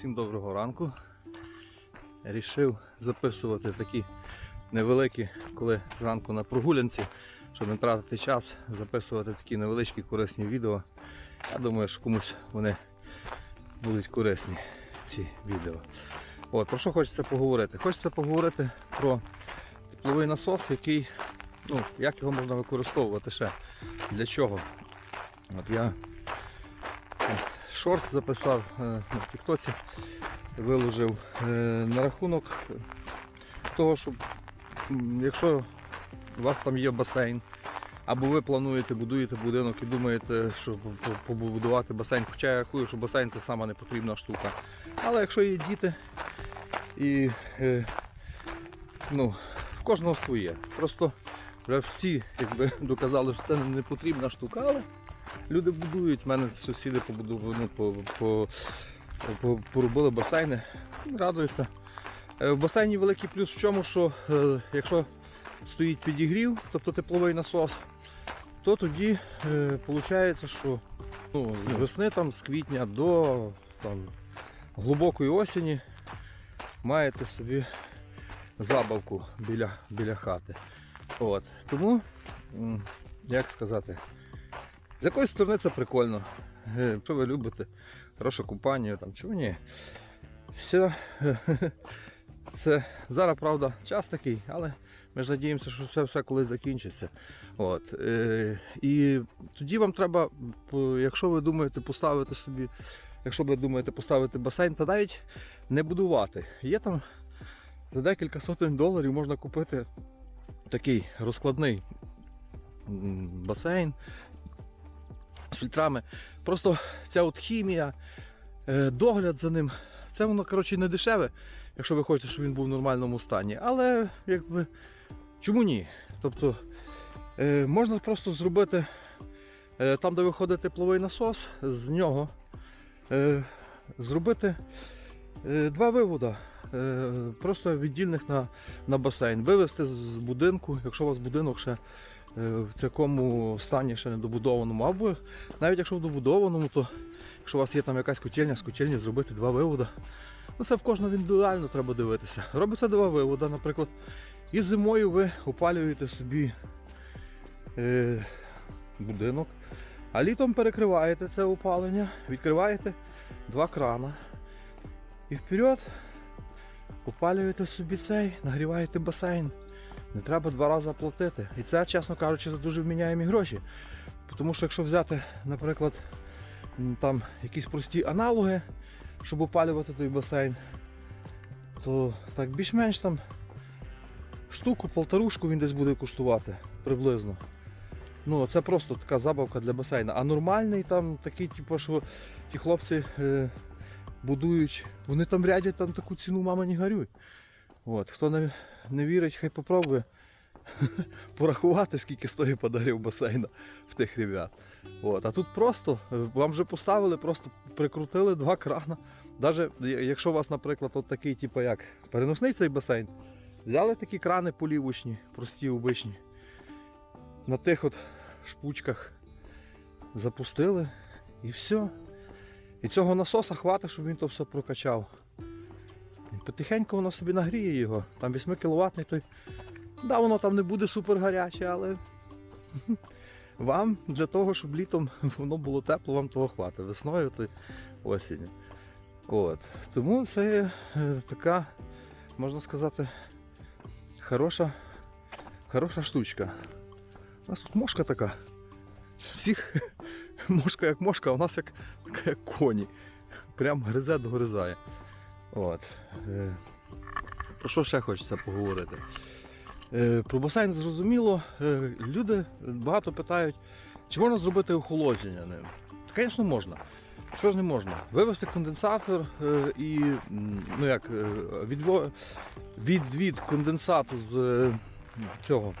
Всім доброго ранку. Рішив записувати такі невеликі, коли зранку на прогулянці, щоб не тратити час, записувати такі невеличкі корисні відео. Я думаю, що комусь вони будуть корисні, ці відео. От, про що хочеться поговорити? Хочеться поговорити про тепловий насос, який, ну, як його можна використовувати ще. Для чого? От я шорт записав е, на Тіктоці, виложив е, на рахунок того, щоб якщо у вас там є басейн, або ви плануєте, будуєте будинок і думаєте, що по- по- побудувати басейн, хоча я рахую, що басейн це сама непотрібна штука. Але якщо є діти і е, ну, в кожного своє. Просто вже всі якби, доказали, що це не потрібна штука, але люди будують. У мене сусіди побудували, ну, по, по, по, поробили басейни, радуються. Е, В басейні великий плюс в чому, що е, якщо стоїть підігрів, тобто тепловий насос, то тоді виходить, що ну, з весни там, з квітня до там, глибокої осені маєте собі забавку біля, біля хати. От. Тому, як сказати, з якоїсь сторони це прикольно. Е, Якщо ви любите хорошу компанію, там, чого ні. Все. Це зараз, правда, час такий, але ми ж надіємося, що все, все колись закінчиться. От. Е, і тоді вам треба, якщо ви думаєте поставити собі, якщо ви думаєте поставити басейн, то навіть не будувати. Є там за декілька сотень доларів можна купити такий розкладний басейн з фільтрами. Просто ця от хімія, е, догляд за ним, це воно коротше не дешеве, якщо ви хочете, щоб він був в нормальному стані. Але якби чому ні? Тобто е, можна просто зробити е, там, де виходить тепловий насос, з нього зробити два вивода. Е, просто віддільних на, на басейн. Вивезти з, будинку, якщо у вас будинок ще в такому стані ще не добудованому, або навіть якщо в добудованому, то якщо у вас є там якась котельня, з котельні зробити два вивода. Ну це в кожного індивідуально треба дивитися. Робиться два вивода, наприклад. І зимою ви опалюєте собі е, будинок, а літом перекриваєте це опалення, відкриваєте два крана. І вперед опалюєте собі цей, нагріваєте басейн. Не треба два рази платити. І це, чесно кажучи, за дуже вміняємі гроші. Тому що якщо взяти, наприклад, там якісь прості аналоги, щоб опалювати той басейн, то так більш-менш там штуку, полторушку він десь буде коштувати приблизно. Ну, це просто така забавка для басейна. А нормальний там такий, типу, що ті хлопці е, будують, вони там рядять там таку ціну, мама не горюй. От, хто не, не вірить, хай попробує порахувати, скільки стоїть подарив басейна в тих ребят. От, а тут просто е, вам вже поставили, просто прикрутили два крана. Навіть якщо у вас, наприклад, от такий, типу як переносний цей басейн, взяли такі крани полівочні, прості, обичні, на тих от шпучках запустили і все. І цього насоса хватить, щоб він то все прокачав. Потихеньку воно собі нагріє його. Там 8 кВт той. Да, воно там не буде супер гаряче, але вам для того, щоб літом воно було тепло, вам того хватить. Весною то осінню. От. Тому це е, така, можна сказати, хороша, хороша штучка. У нас тут мошка така. Всіх мошка як мошка, а у нас як, як коні. Прям гризе догризає. От. Е, Про що ще хочеться поговорити? Е, Про басейн зрозуміло. Е, Люди багато питають, чи можна зробити охолодження ним. Звісно, можна. Що ж не можна? Вивести конденсатор і ну як, відво... відвід конденсату з цього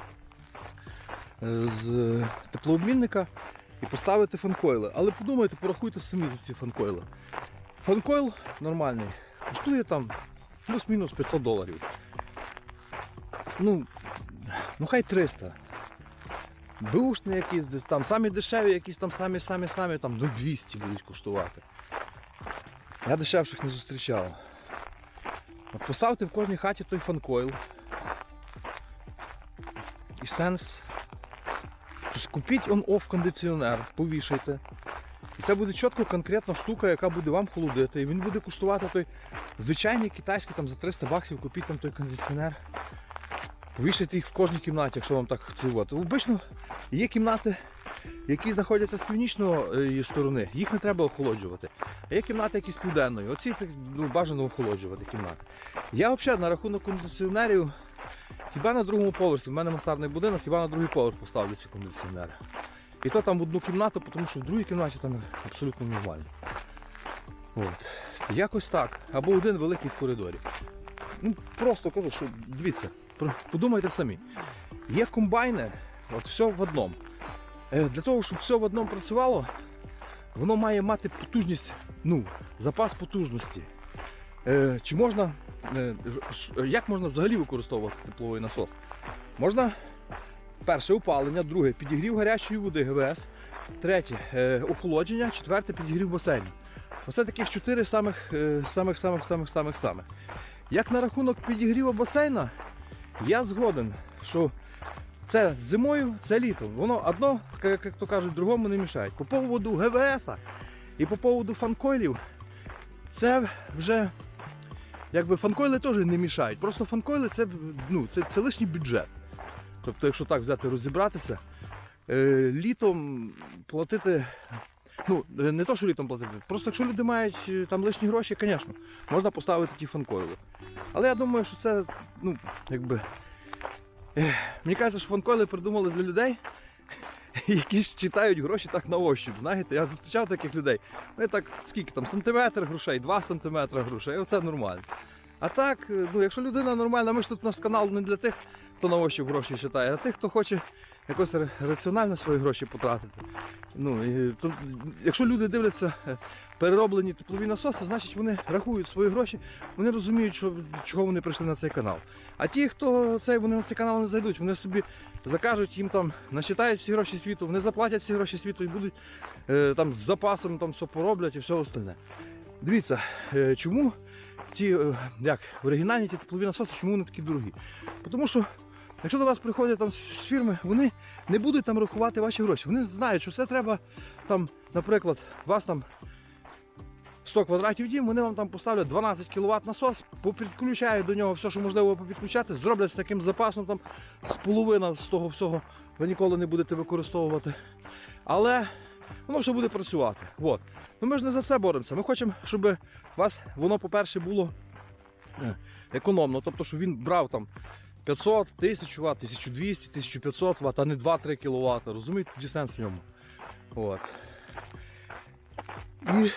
з теплообмінника і поставити фанкойли. Але подумайте, порахуйте самі за ці фанкойли. Фанкойл нормальний, коштує там плюс-мінус 500 доларів. Ну, ну хай 300. Бушні якісь десь там, самі дешеві, якісь там самі самі самі там до 200 будуть коштувати. Я дешевших не зустрічав. От поставте в кожній хаті той фанкойл. І сенс. Тобто купіть он-офф кондиціонер, повішайте. І це буде чітко конкретна штука, яка буде вам холодити. І він буде коштувати той звичайний китайський там за 300 баксів, купіть там той кондиціонер. Повішайте їх в кожній кімнаті, якщо вам так цілувати. Обично є кімнати, які знаходяться з північної сторони, їх не треба охолоджувати. А є кімнати якісь південної. Оці так, бажано охолоджувати кімнати. Я взагалі на рахунок кондиціонерів, хіба на другому поверсі, в мене масарний будинок, хіба на другий поверх поставлю ці кондиціонери. І то там в одну кімнату, тому що в другій кімнаті там абсолютно нормально. От. Якось так. Або один великий в коридорі. Ну, просто кажу, що дивіться, подумайте самі. Є комбайни, от все в одному. Е, Для того, щоб все в одному працювало, воно має мати потужність, ну, запас потужності. Е, Чи можна, е, як можна взагалі використовувати тепловий насос? Можна перше опалення, друге підігрів гарячої води ГВС, третє охолодження, четверте підігрів басейну. Оце таких чотири самих, е, самих, самих, самих, самих, самих. Як на рахунок підігріву басейна, я згоден, що це зимою, це літом. Воно одно, як то кажуть, другому не мішає. По поводу ГВС і по поводу фанкойлів, це вже якби фанкойли теж не мішають. Просто фанкойли це, ну, це, це лишній бюджет. Тобто, якщо так взяти розібратися, е, літом платити. Ну, е, не то, що літом платити. Просто якщо люди мають е, там лишні гроші, звісно, можна поставити ті фанкойли. Але я думаю, що це, ну, якби. Мені кажеться, що фанкойли придумали для людей, які читають гроші так на ощуп. Знаєте, я зустрічав таких людей. Вони так, скільки там, сантиметр грошей, 2 сантиметри грошей, оце нормально. А так, е, ну, якщо людина нормальна, ми ж тут наш канал не для тих, хто на ощуп гроші читає, а тих, хто хоче якось раціонально свої гроші потратити. Ну, і, то, якщо люди дивляться е, перероблені теплові насоси, значить вони рахують свої гроші, вони розуміють, що, чого вони прийшли на цей канал. А ті, хто цей, вони на цей канал не зайдуть, вони собі закажуть, їм там насчитають всі гроші світу, вони заплатять всі гроші світу і будуть е, там з запасом там все пороблять і все остальне. Дивіться, е, чому ті, як, оригінальні ті теплові насоси, чому вони такі дорогі? Тому що якщо до вас приходять там з фірми, вони не будуть там рахувати ваші гроші. Вони знають, що це треба там, наприклад, у вас там 100 квадратів дім, вони вам там поставлять 12 кВт насос, попідключають до нього все, що можливо попідключати, зроблять з таким запасом, там з половина з того всього ви ніколи не будете використовувати. Але воно все буде працювати. От. Ну ми ж не за це боремося. Ми хочемо, щоб у вас воно, по-перше, було е, економно, тобто, щоб він брав там 500, 1000 Вт, 1200, 1500 Вт, а не 2-3 кВт. Розумієте, тоді сенс в ньому. От. І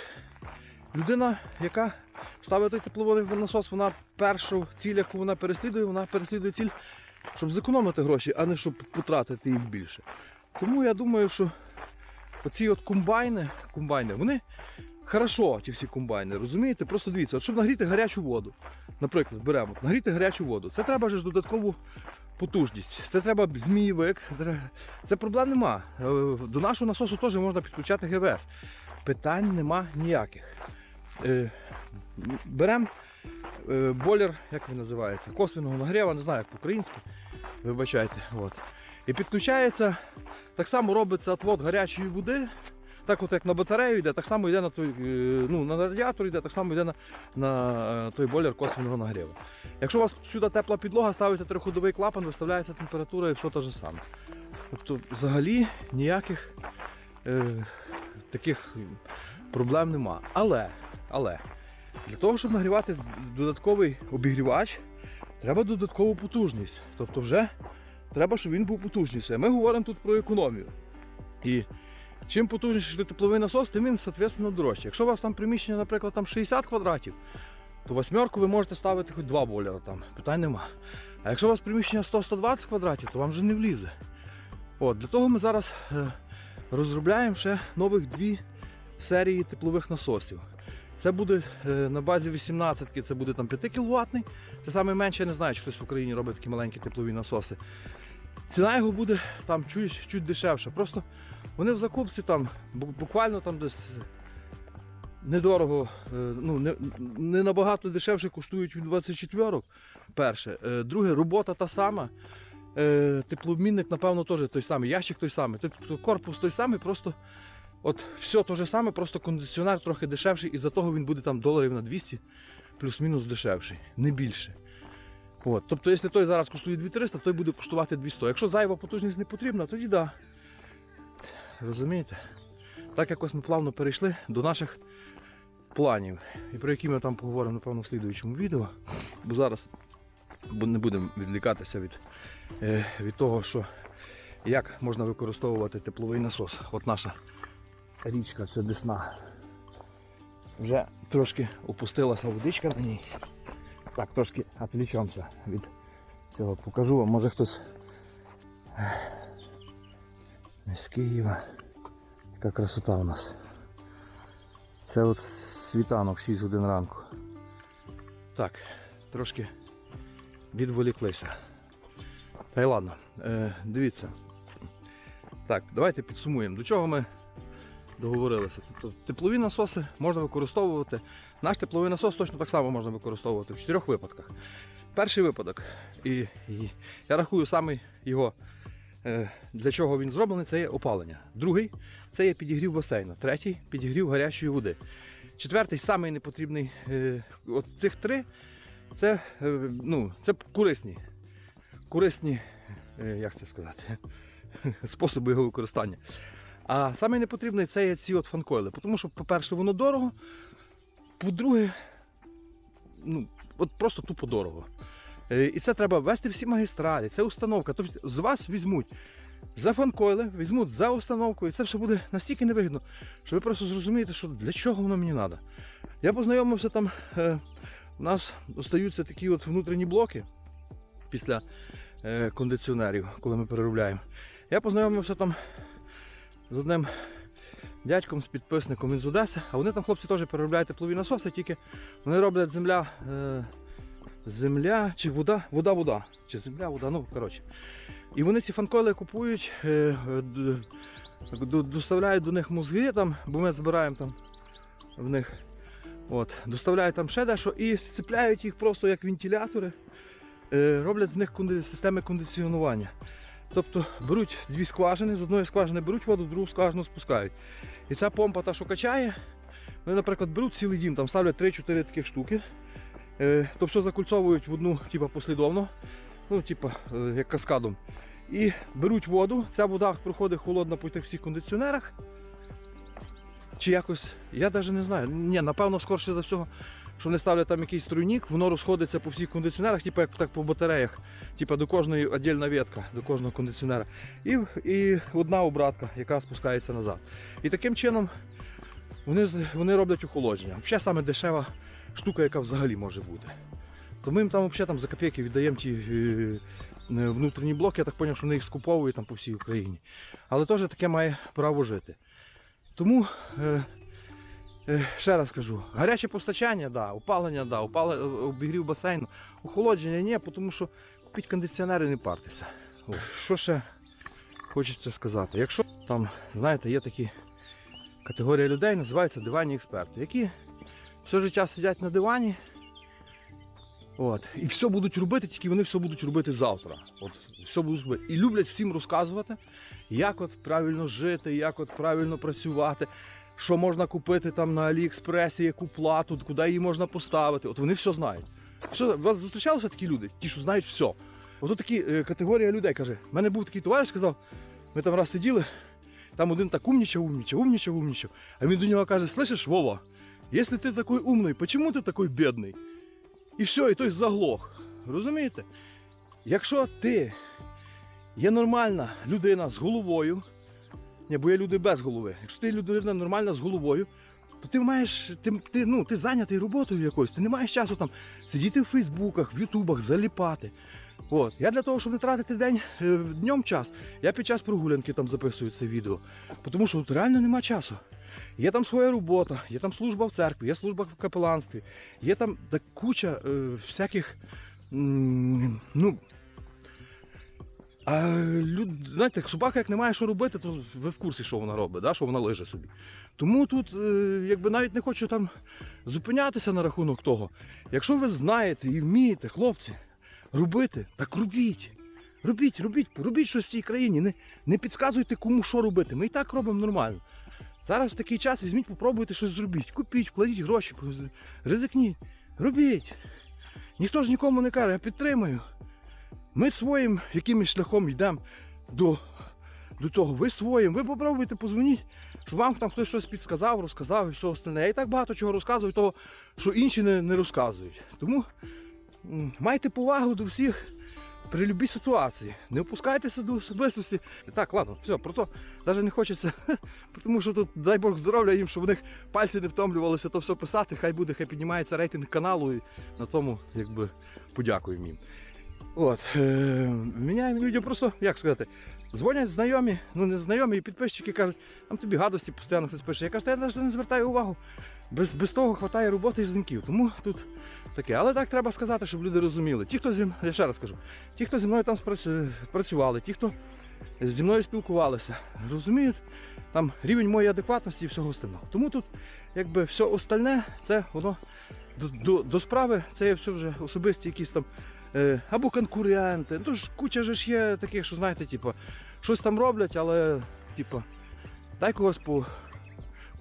людина, яка ставить той тепловий насос, вона першу ціль, яку вона переслідує, вона переслідує ціль, щоб зекономити гроші, а не щоб потратити їх більше. Тому я думаю, що оці от комбайни, комбайни, вони хорошо, ті всі комбайни, розумієте? Просто дивіться, от щоб нагріти гарячу воду, наприклад, беремо, нагріти гарячу воду, це треба ж додаткову потужність. Це треба змійовик. Це проблем нема. Е, До нашого насосу теж можна підключати ГВС. Питань нема ніяких. Е, Беремо бойлер, як він називається, косвенного нагріва, не знаю, як по-українськи. Вибачайте. От. І підключається, так само робиться отвод гарячої води. Так от як на батарею йде, так само йде на той, е, ну, на радіатор йде, так само йде на, на е, той бойлер косвенного нагріву. Якщо у вас сюди тепла підлога, ставиться триходовий клапан, виставляється температура і все те ж саме. Тобто взагалі ніяких е, таких проблем нема. Але, але для того, щоб нагрівати додатковий обігрівач, треба додаткову потужність. Тобто вже треба, щоб він був потужніший. Ми говоримо тут про економію. І чим потужніший тепловий насос, тим він, соответственно, дорожче. Якщо у вас там приміщення, наприклад, там 60 квадратів, то восьмерку ви можете ставити хоч два бойлера там, питань нема. А якщо у вас приміщення 100-120 квадратів, то вам вже не влізе. От, Для того ми зараз е, розробляємо ще нових дві серії теплових насосів. Це буде е, на базі 18-ки, це буде там 5 кВт. Це саме менше, я не знаю, чи хтось в Україні робить такі маленькі теплові насоси. Ціна його буде там чуть, чуть дешевша. Просто вони в закупці там буквально там десь недорого, е, ну, не, не набагато дешевше коштують від 24 перше. Е, Друге, робота та сама. Е, Теплообмінник, напевно, теж той самий, ящик той самий. Тобто корпус той самий, просто от все те же саме, просто кондиціонер трохи дешевший, і за того він буде там доларів на 200 плюс-мінус дешевший, не більше. От. Тобто, якщо той зараз коштує 2300, той буде коштувати 200. Якщо зайва потужність не потрібна, тоді да. Розумієте? Так якось ми плавно перейшли до наших планів, і про які ми там поговоримо, напевно, в слідуючому відео. Бо зараз не будемо відлікатися від, е, від того, що як можна використовувати тепловий насос. От наша річка, це Десна. Вже трошки опустилася водичка на ній. Так, трошки відвлічемося від цього. Покажу вам, може хтось ех, з Києва. Яка красота у нас. Це от світанок 6 годин ранку. Так, трошки відволіклися. Та й ладно, е, дивіться. Так, давайте підсумуємо, до чого ми договорилися. Тобто теплові насоси можна використовувати. Наш тепловий насос точно так само можна використовувати в чотирьох випадках. Перший випадок, і, і я рахую саме його, для чого він зроблений, це є опалення. Другий це є підігрів басейну. Третій підігрів гарячої води. Четвертий самий непотрібний. Е, от цих три це, е, ну, це корисні. Корисні, е, як це сказати, способи його використання. А самий непотрібний це є ці от фанкойли. Тому що, по-перше, воно дорого. По-друге, ну, от просто тупо дорого. Е, І це треба ввести всі магістралі, це установка. Тобто з вас візьмуть за фанкойли, візьмуть за установку, і це все буде настільки невигідно, що ви просто зрозумієте, що для чого воно мені треба. Я познайомився там, е, у нас остаються такі от внутрішні блоки після е, кондиціонерів, коли ми переробляємо. Я познайомився там з одним дядьком, з підписником він з Одеси, а вони там хлопці теж переробляють теплові насоси, тільки вони роблять земля. Земля чи вода, вода, вода. Чи земля, вода, ну коротше. І вони ці фанкойли купують, е, е, доставляють до них мозги, там, бо ми збираємо там в них. От, доставляють там ще дещо і цепляють їх просто як вентилятори, е, роблять з них системи кондиціонування. Тобто беруть дві скважини, з одної скважини беруть воду, другу скважину спускають. І ця помпа, та, що качає, вони, наприклад, беруть цілий дім, там ставлять 3-4 таких штуки. Е, то все закульцовують в одну, типа, послідовно, ну, типа, е, як каскадом. І беруть воду, ця вода проходить холодна по тих всіх кондиціонерах. Чи якось, я навіть не знаю. Ні, напевно, скорше за всього, що вони ставлять там якийсь струйник, воно розходиться по всіх кондиціонерах, типу як так по батареях, типу до кожної віддільна ветка, до кожного кондиціонера. І, і одна обратка, яка спускається назад. І таким чином вони, вони роблять охолодження. Взагалі саме дешева штука, яка взагалі може бути. То ми їм там взагалі там за копійки віддаємо ті е, е, внутрішні блоки, я так зрозумів, що вони їх скуповують там по всій Україні. Але теж таке має право жити. Тому е, е, ще раз кажу, гаряче постачання, да, опалення, да, опали, обігрів басейну, охолодження ні, тому що купіть кондиціонери і не партеся. О, що ще хочеться сказати? Якщо там, знаєте, є такі категорія людей, називаються диванні експерти, які все життя сидять на дивані. От, і все будуть робити, тільки вони все будуть робити завтра. От, все будуть робити. І люблять всім розказувати, як от правильно жити, як от правильно працювати, що можна купити там на Аліекспресі, яку плату, куди її можна поставити. От вони все знають. Все, у вас зустрічалися такі люди, ті, що знають все. От такі е, категорія людей каже. У мене був такий товариш, сказав, ми там раз сиділи, там один так умнічав, умнічав, умнічав, умнічав. А він до нього каже: слышиш, Вова, якщо ти такий умний, чому ти такий бідний? І все, і той заглох. Розумієте? Якщо ти є нормальна людина з головою, ні, бо є люди без голови. Якщо ти людина нормальна з головою, то ти маєш, ти, ти, ну, ти зайнятий роботою якоюсь, ти не маєш часу там сидіти в Фейсбуках, в Ютубах, заліпати. От. Я для того, щоб не тратити день е, днем час, я під час прогулянки там записую це відео. Тому що от реально нема часу. Є там своя робота, є там служба в церкві, є служба в капеланстві, є там та куча е, всяких м, ну, А люд, знаєте, собака, як не має що робити, то ви в курсі, що вона робить, да? що вона лиже собі. Тому тут, е, якби навіть не хочу там зупинятися на рахунок того. Якщо ви знаєте і вмієте, хлопці, робити, так робіть. Робіть, робіть, робіть щось в цій країні. Не, не підказуйте, кому що робити. Ми і так робимо нормально. Зараз такий час візьміть, попробуйте щось зробіть. Купіть, вкладіть гроші, ризикніть. Робіть. Ніхто ж нікому не каже, я підтримую. Ми своїм якимось шляхом йдемо до, до того. Ви своїм, ви попробуйте, позвоніть, щоб вам там хтось щось підсказав, розказав і все остальне. Я і так багато чого розказую, того, що інші не, не розказують. Тому майте повагу до всіх при будь-якій ситуації. Не опускайтеся до особистості. Так, ладно, все, про то навіть не хочеться, тому що тут, дай Бог здоров'я їм, щоб у них пальці не втомлювалися, то все писати, хай буде, хай піднімається рейтинг каналу і на тому якби подякуємо їм. От, е, міняємо людям просто, як сказати, дзвонять знайомі, ну не знайомі, і підписчики кажуть, там тобі гадості постійно хтось пише. Я кажу, я навіть не звертаю увагу. Без, без того вистачає роботи і дзвінків. Тому тут таке. Але так треба сказати, щоб люди розуміли. Ті, хто зі я ще раз кажу, ті, хто зі мною там спрацю- працювали, ті, хто зі мною спілкувалися, розуміють там рівень моєї адекватності і всього остального. Тому тут якби все остальне, це воно до, до, до справи, це є все вже особисті якісь там е, або конкуренти. Ну, ж куча ж є таких, що знаєте, типу, щось там роблять, але типу, дай когось по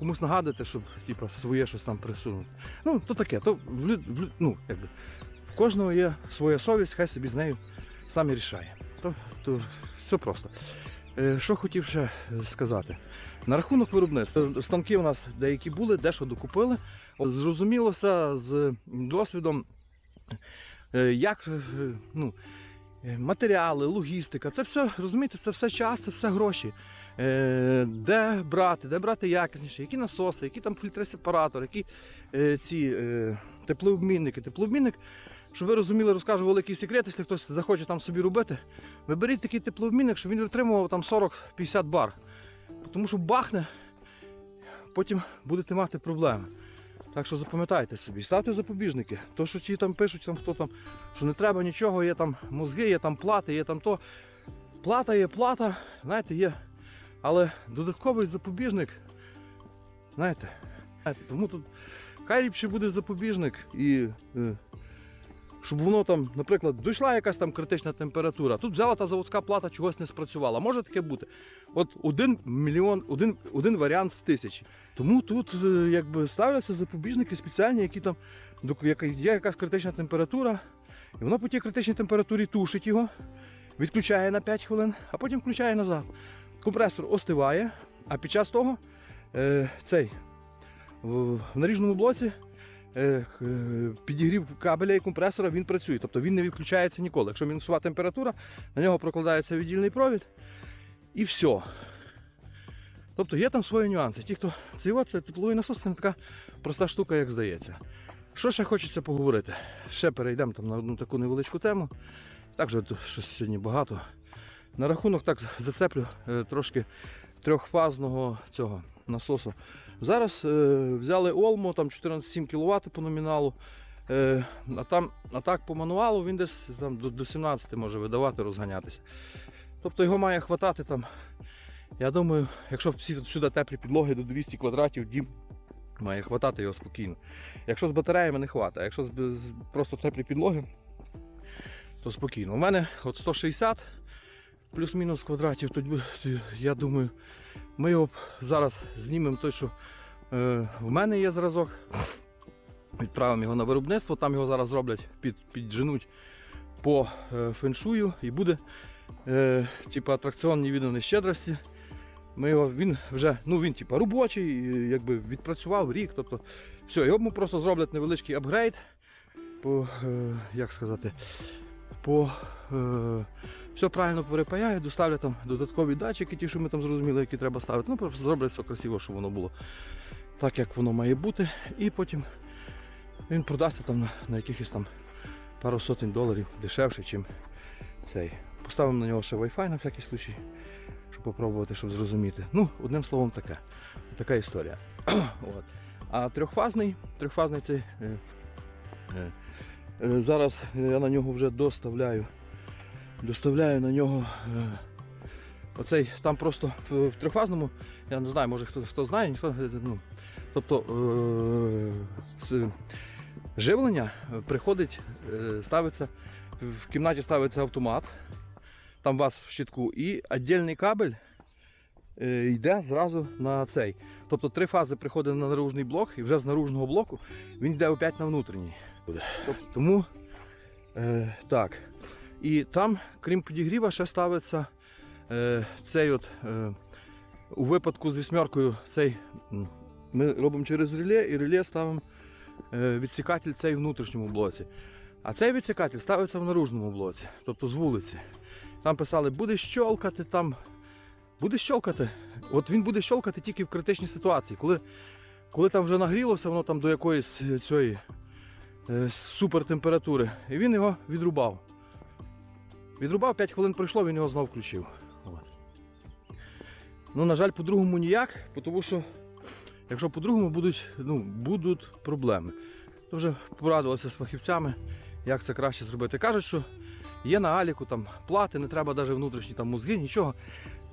комусь нагадати, щоб типу, своє щось там присунути. Ну, то таке, то ну, якби, в кожного є своя совість, хай собі з нею сам і рішає. То, то все просто. Е, що хотів ще сказати? На рахунок виробництва. Станки у нас деякі були, дещо докупили. От Зрозуміло все з досвідом, е, як е, ну, матеріали, логістика, це все, розумієте, це все час, це все гроші. Е, Де брати, де брати якісніше, які насоси, які там фільтри сепаратор, які е, ці е, теплообмінники. Теплообмінник, щоб ви розуміли, розкажу великий секрет, якщо хтось захоче там собі робити. Виберіть такий теплообмінник, щоб він витримував там 40-50 бар. Тому що бахне, потім будете мати проблеми. Так що запам'ятайте собі, ставте запобіжники. То, що ті там пишуть, там, хто там, що не треба нічого, є там мозги, є там плати, є там то. Плата є плата, знаєте, є. Але додатковий запобіжник, знаєте, тому тут хай ліпше буде запобіжник і е, щоб воно там, наприклад, дійшла якась там критична температура. Тут взяла та заводська плата чогось не спрацювала. Може таке бути. От один мільйон, один, один варіант з тисячі. Тому тут е, якби ставляться запобіжники спеціальні, які там є якась критична температура, і воно по тій критичній температурі тушить його, відключає на 5 хвилин, а потім включає назад. Компресор остиває, а під час того е, цей в, наріжному блоці е, е, підігрів кабеля і компресора він працює. Тобто він не відключається ніколи. Якщо мінусова температура, на нього прокладається віддільний провід і все. Тобто є там свої нюанси. Ті, хто цей от, тепловий насос, це не така проста штука, як здається. Що ще хочеться поговорити? Ще перейдемо там на одну таку невеличку тему. Так вже щось сьогодні багато. На рахунок так зацеплю е, трошки трьохфазного цього насосу. Зараз е, взяли Олмо, там 14,7 кВт по номіналу. Е, а, там, а так по мануалу він десь там, до, до 17 може видавати, розганятися. Тобто його має хватати там. Я думаю, якщо всі сюди теплі підлоги до 200 квадратів, дім має хватати його спокійно. Якщо з батареями не хватає, якщо з, просто теплі підлоги, то спокійно. У мене от 160 плюс-мінус квадратів, то я думаю, ми його зараз знімемо той, що е, в мене є зразок. Відправимо його на виробництво, там його зараз зроблять, під, підженуть по е, феншую і буде е, типу, атракціонні віддані щедрості. Ми його, він вже ну він типу, робочий, якби відпрацював рік. Тобто, все, його просто зроблять невеличкий апгрейд. По, е, як сказати, по, е, все правильно перепаяють, доставлять там додаткові датчики, ті, що ми там зрозуміли, які треба ставити. Ну, просто зроблять все красиво, щоб воно було так, як воно має бути. І потім він продасться там на, на якихось там пару сотень доларів дешевше, ніж цей. Поставимо на нього ще Wi-Fi на всякий случай, щоб попробувати, щоб зрозуміти. Ну, одним словом, таке. Така історія. От. А трьохфазний, трьохфазний цей. Е, е, е, зараз я на нього вже доставляю доставляю на нього е, оцей, там просто в, трьохфазному, я не знаю, може хто, хто знає, ніхто, е, ну, тобто е, живлення е, приходить, е, ставиться, в кімнаті ставиться автомат, там у вас в щитку, і віддільний кабель е, йде зразу на цей. Тобто три фази приходить на наружний блок, і вже з наружного блоку він йде опять на внутрішній. Тому е, так. І там, крім підігріва, ще ставиться е, цей от, е, у випадку з вісьмеркою, цей ми робимо через реле і реле ставимо е, відсікатель цей в внутрішньому блоці. А цей відсікатель ставиться в наружному блоці, тобто з вулиці. Там писали, буде щолкати, там буде щолкати. От він буде щолкати тільки в критичній ситуації. Коли, коли там вже нагрілося, воно там до якоїсь е, цієї е, супертемператури. І він його відрубав. Відрубав, 5 хвилин пройшло, він його знов включив. Ну, на жаль, по-другому ніяк, тому що якщо по-другому будуть, ну, будуть проблеми. То вже порадилися з фахівцями, як це краще зробити. Кажуть, що є на Аліку там плати, не треба навіть внутрішні там мозги, нічого.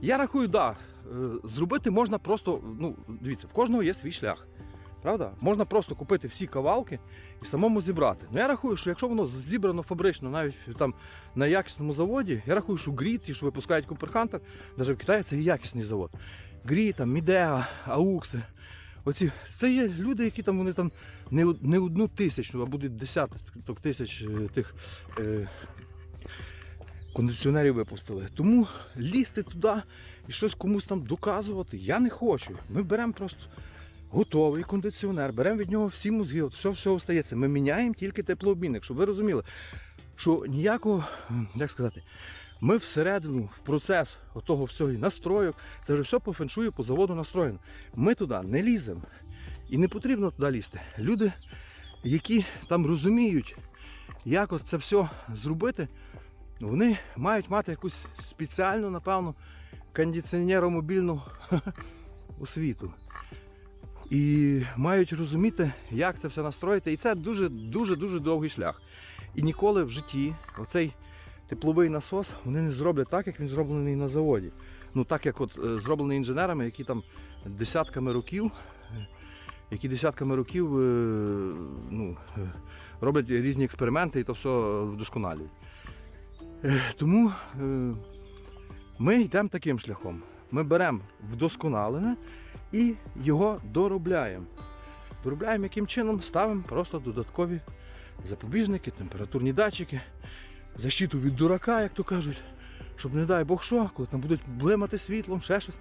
Я рахую, так, да, е, зробити можна просто, ну, дивіться, в кожного є свій шлях. Правда? Можна просто купити всі кавалки і самому зібрати. Ну я рахую, що якщо воно зібрано фабрично, навіть там на якісному заводі, я рахую, що Грі, ті, що випускають Куперхантер, навіть в Китаї це є якісний завод. Грі, там, Мідеа, Аукси. Оці, це є люди, які там вони там не, не одну тисячну, а буде десяток тисяч е, тих е, кондиціонерів випустили. Тому лізти туди і щось комусь там доказувати я не хочу. Ми беремо просто готовий кондиціонер, беремо від нього всі мозги, от все, все остається. Ми міняємо тільки теплообмінник, щоб ви розуміли, що ніякого, як сказати, ми всередину, в процес того всього і настройок, це вже все по феншую, по заводу настроєно. Ми туди не ліземо. І не потрібно туди лізти. Люди, які там розуміють, як от це все зробити, вони мають мати якусь спеціальну, напевно, кондиціонеромобільну освіту. І мають розуміти, як це все настроїти. І це дуже дуже дуже довгий шлях. І ніколи в житті оцей тепловий насос вони не зроблять так, як він зроблений на заводі. Ну так як от е, зроблений інженерами, які там десятками років, е, які десятками років е, ну, роблять різні експерименти і то все вдосконалюють. Тому ми йдемо таким шляхом. Ми беремо вдосконалене і його доробляємо. Доробляємо яким чином ставимо просто додаткові запобіжники, температурні датчики, защиту від дурака, як то кажуть, щоб не дай Бог що, коли там будуть блимати світлом, ще щось,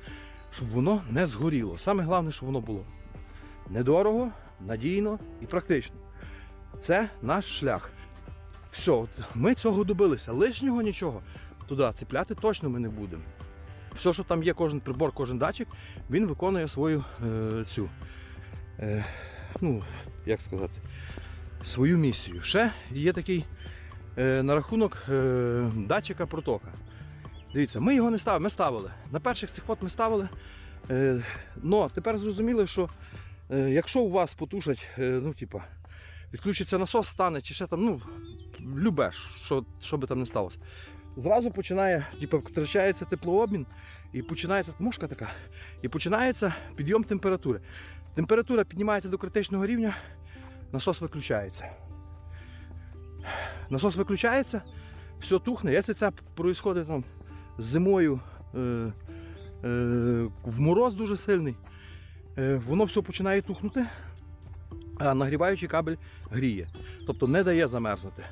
щоб воно не згоріло. Саме головне, щоб воно було недорого, надійно і практично. Це наш шлях. Все, ми цього добилися. Лишнього нічого туди цепляти точно ми не будемо. Все, що там є, кожен прибор, кожен датчик, він виконує свою е, цю, е, ну, як сказати, свою місію. Ще є такий е, на рахунок е, датчика протока. Дивіться, ми його не ставили, ми ставили. На перших цих фот ми ставили. Е, тепер зрозуміли, що е, якщо у вас потушать, е, ну, типа, відключиться насос, стане, чи ще там, ну, любе, що, що би там не сталося. Зразу починає, типу, втрачається теплообмін і починається мушка така, і починається підйом температури. Температура піднімається до критичного рівня, насос виключається. Насос виключається, все тухне. Якщо це відбувається там зимою е, е, в мороз дуже сильний, е, воно все починає тухнути, а нагріваючий кабель гріє. Тобто не дає замерзнути.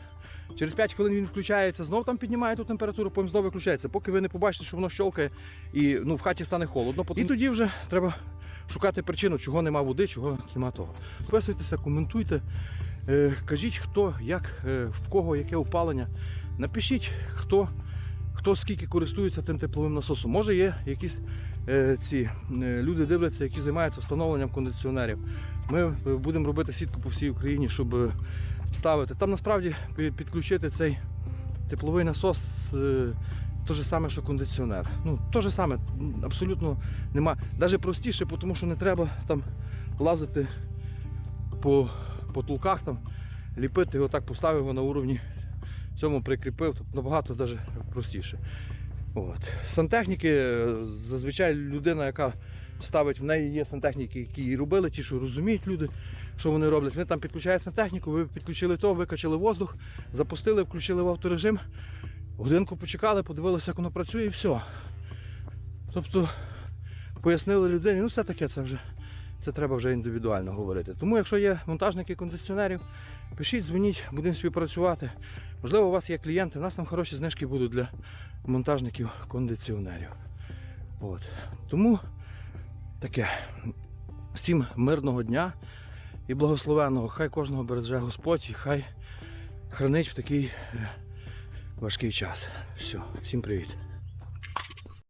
Через 5 хвилин він включається, знов там піднімає ту температуру, потім знову виключається, поки ви не побачите, що воно щолкає і ну, в хаті стане холодно. І тоді вже треба шукати причину, чого нема води, чого нема того. Підписуйтеся, коментуйте, е, кажіть, хто, як, е, в кого яке опалення. Напишіть, хто, хто скільки користується тим тепловим насосом. Може є якісь е, ці люди дивляться, які займаються встановленням кондиціонерів. Ми будемо робити сітку по всій Україні, щоб е, ставити. Там насправді підключити цей тепловий насос те ж саме, що кондиціонер. Ну, те ж саме, абсолютно нема. Навіть простіше, тому що не треба там лазити по потолках, там, ліпити, його так поставив його на уровні цьому прикріпив, тобто набагато даже простіше. От. Сантехніки, е, зазвичай людина, яка ставить, в неї є сантехніки, які її робили, ті, що розуміють люди, що вони роблять. Вони там підключають сантехніку, ви підключили то, викачали воздух, запустили, включили в авторежим, годинку почекали, подивилися, як воно працює і все. Тобто пояснили людині, ну все таке це вже це треба вже індивідуально говорити. Тому якщо є монтажники кондиціонерів, пишіть, дзвоніть, будемо співпрацювати. Можливо, у вас є клієнти, у нас там хороші знижки будуть для монтажників кондиціонерів. От. Тому таке. Всім мирного дня і благословенного. Хай кожного береже Господь і хай хранить в такий е, важкий час. Все, всім привіт.